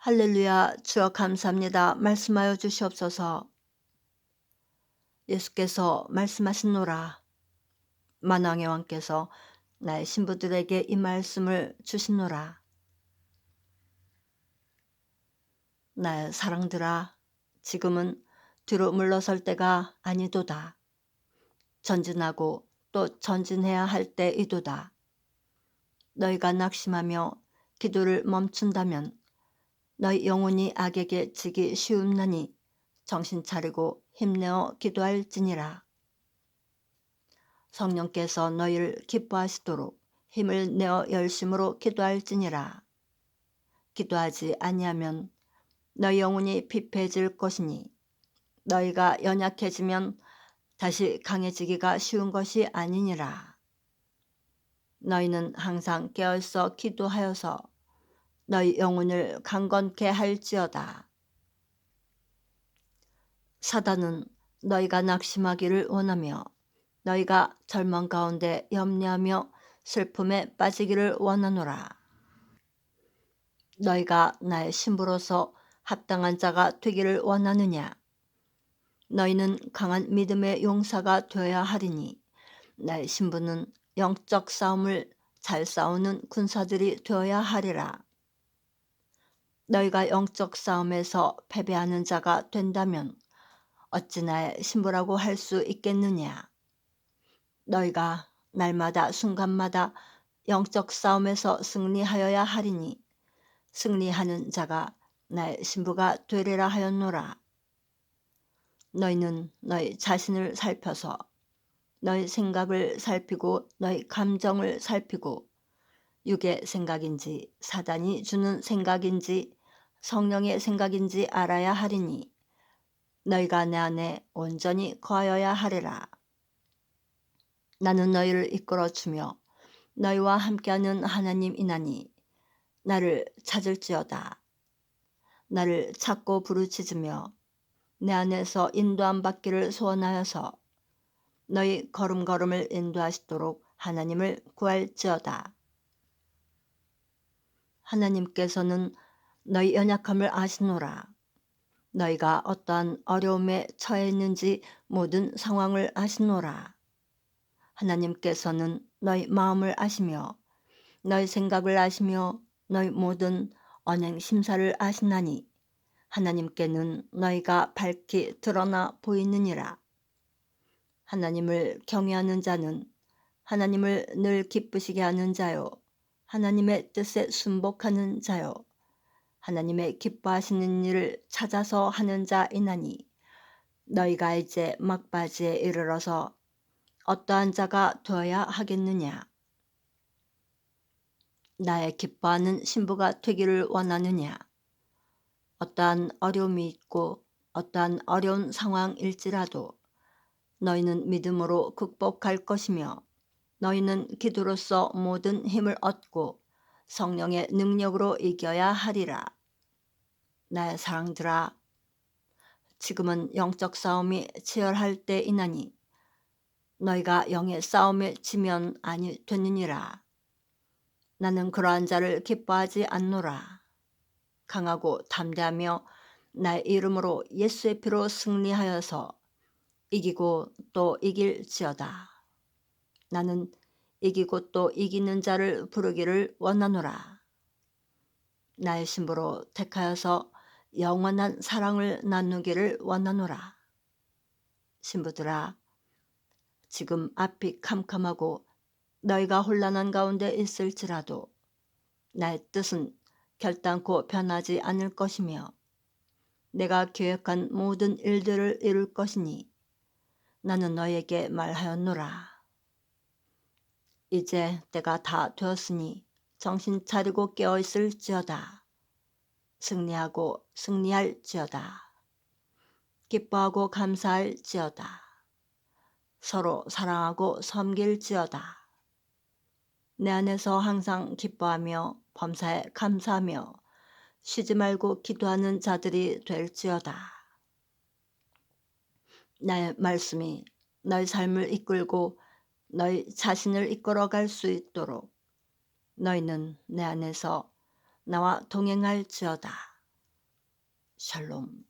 할렐루야 주여 감사합니다. 말씀하여 주시옵소서. 예수께서 말씀하신노라. 만왕의 왕께서 나의 신부들에게 이 말씀을 주시노라. 나의 사랑들아 지금은 뒤로 물러설 때가 아니도다. 전진하고 또 전진해야 할 때이도다. 너희가 낙심하며 기도를 멈춘다면 너희 영혼이 악에게 지기 쉬움나니 정신 차리고 힘내어 기도할지니라. 성령께서 너희를 기뻐하시도록 힘을 내어 열심으로 기도할지니라. 기도하지 아니하면 너희 영혼이 피폐해질 것이니 너희가 연약해지면 다시 강해지기가 쉬운 것이 아니니라. 너희는 항상 깨어있어 기도하여서 너희 영혼을 강건케 할지어다. 사단은 너희가 낙심하기를 원하며 너희가 절망 가운데 염려하며 슬픔에 빠지기를 원하노라. 너희가 나의 신부로서 합당한 자가 되기를 원하느냐? 너희는 강한 믿음의 용사가 되어야 하리니 나의 신부는 영적 싸움을 잘 싸우는 군사들이 되어야 하리라. 너희가 영적 싸움에서 패배하는 자가 된다면 어찌 나의 신부라고 할 수 있겠느냐? 너희가 날마다 순간마다 영적 싸움에서 승리하여야 하리니 승리하는 자가 나의 신부가 되리라 하였노라. 너희는 너희 자신을 살펴서 너희 생각을 살피고 너희 감정을 살피고 육의 생각인지 사단이 주는 생각인지 성령의 생각인지 알아야 하리니 너희가 내 안에 온전히 거하여야 하리라. 나는 너희를 이끌어 주며 너희와 함께하는 하나님이나니 나를 찾을지어다. 나를 찾고 부르짖으며 내 안에서 인도함 받기를 소원하여서 너희 걸음걸음을 인도하시도록 하나님을 구할지어다. 하나님께서는 너희 연약함을 아시노라. 너희가 어떠한 어려움에 처해 있는지 모든 상황을 아시노라. 하나님께서는 너희 마음을 아시며 너희 생각을 아시며 너희 모든 언행 심사를 아시나니 하나님께는 너희가 밝히 드러나 보이느니라. 하나님을 경외하는 자는 하나님을 늘 기쁘시게 하는 자요. 하나님의 뜻에 순복하는 자요. 하나님의 기뻐하시는 일을 찾아서 하는 자이나니 너희가 이제 막바지에 이르러서 어떠한 자가 되어야 하겠느냐. 나의 기뻐하는 신부가 되기를 원하느냐. 어떠한 어려움이 있고 어떠한 어려운 상황일지라도 너희는 믿음으로 극복할 것이며 너희는 기도로서 모든 힘을 얻고 성령의 능력으로 이겨야 하리라. 나의 사랑들아, 지금은 영적 싸움이 치열할 때이나니 너희가 영의 싸움에 지면 아니 되느니라. 나는 그러한 자를 기뻐하지 않노라. 강하고 담대하며 나의 이름으로 예수의 피로 승리하여서 이기고 또 이길지어다. 나는 이기고 또 이기는 자를 부르기를 원하노라. 나의 신부로 택하여서 영원한 사랑을 나누기를 원하노라. 신부들아, 지금 앞이 캄캄하고 너희가 혼란한 가운데 있을지라도 나의 뜻은 결단코 변하지 않을 것이며 내가 계획한 모든 일들을 이룰 것이니 나는 너에게 말하였노라. 이제 때가 다 되었으니 정신 차리고 깨어 있을지어다. 승리하고 승리할지어다. 기뻐하고 감사할지어다. 서로 사랑하고 섬길지어다. 내 안에서 항상 기뻐하며 범사에 감사하며 쉬지 말고 기도하는 자들이 될지어다. 나의 말씀이 너희 삶을 이끌고 너희 자신을 이끌어갈 수 있도록 너희는 내 안에서 나와 동행할지어다. 샬롬.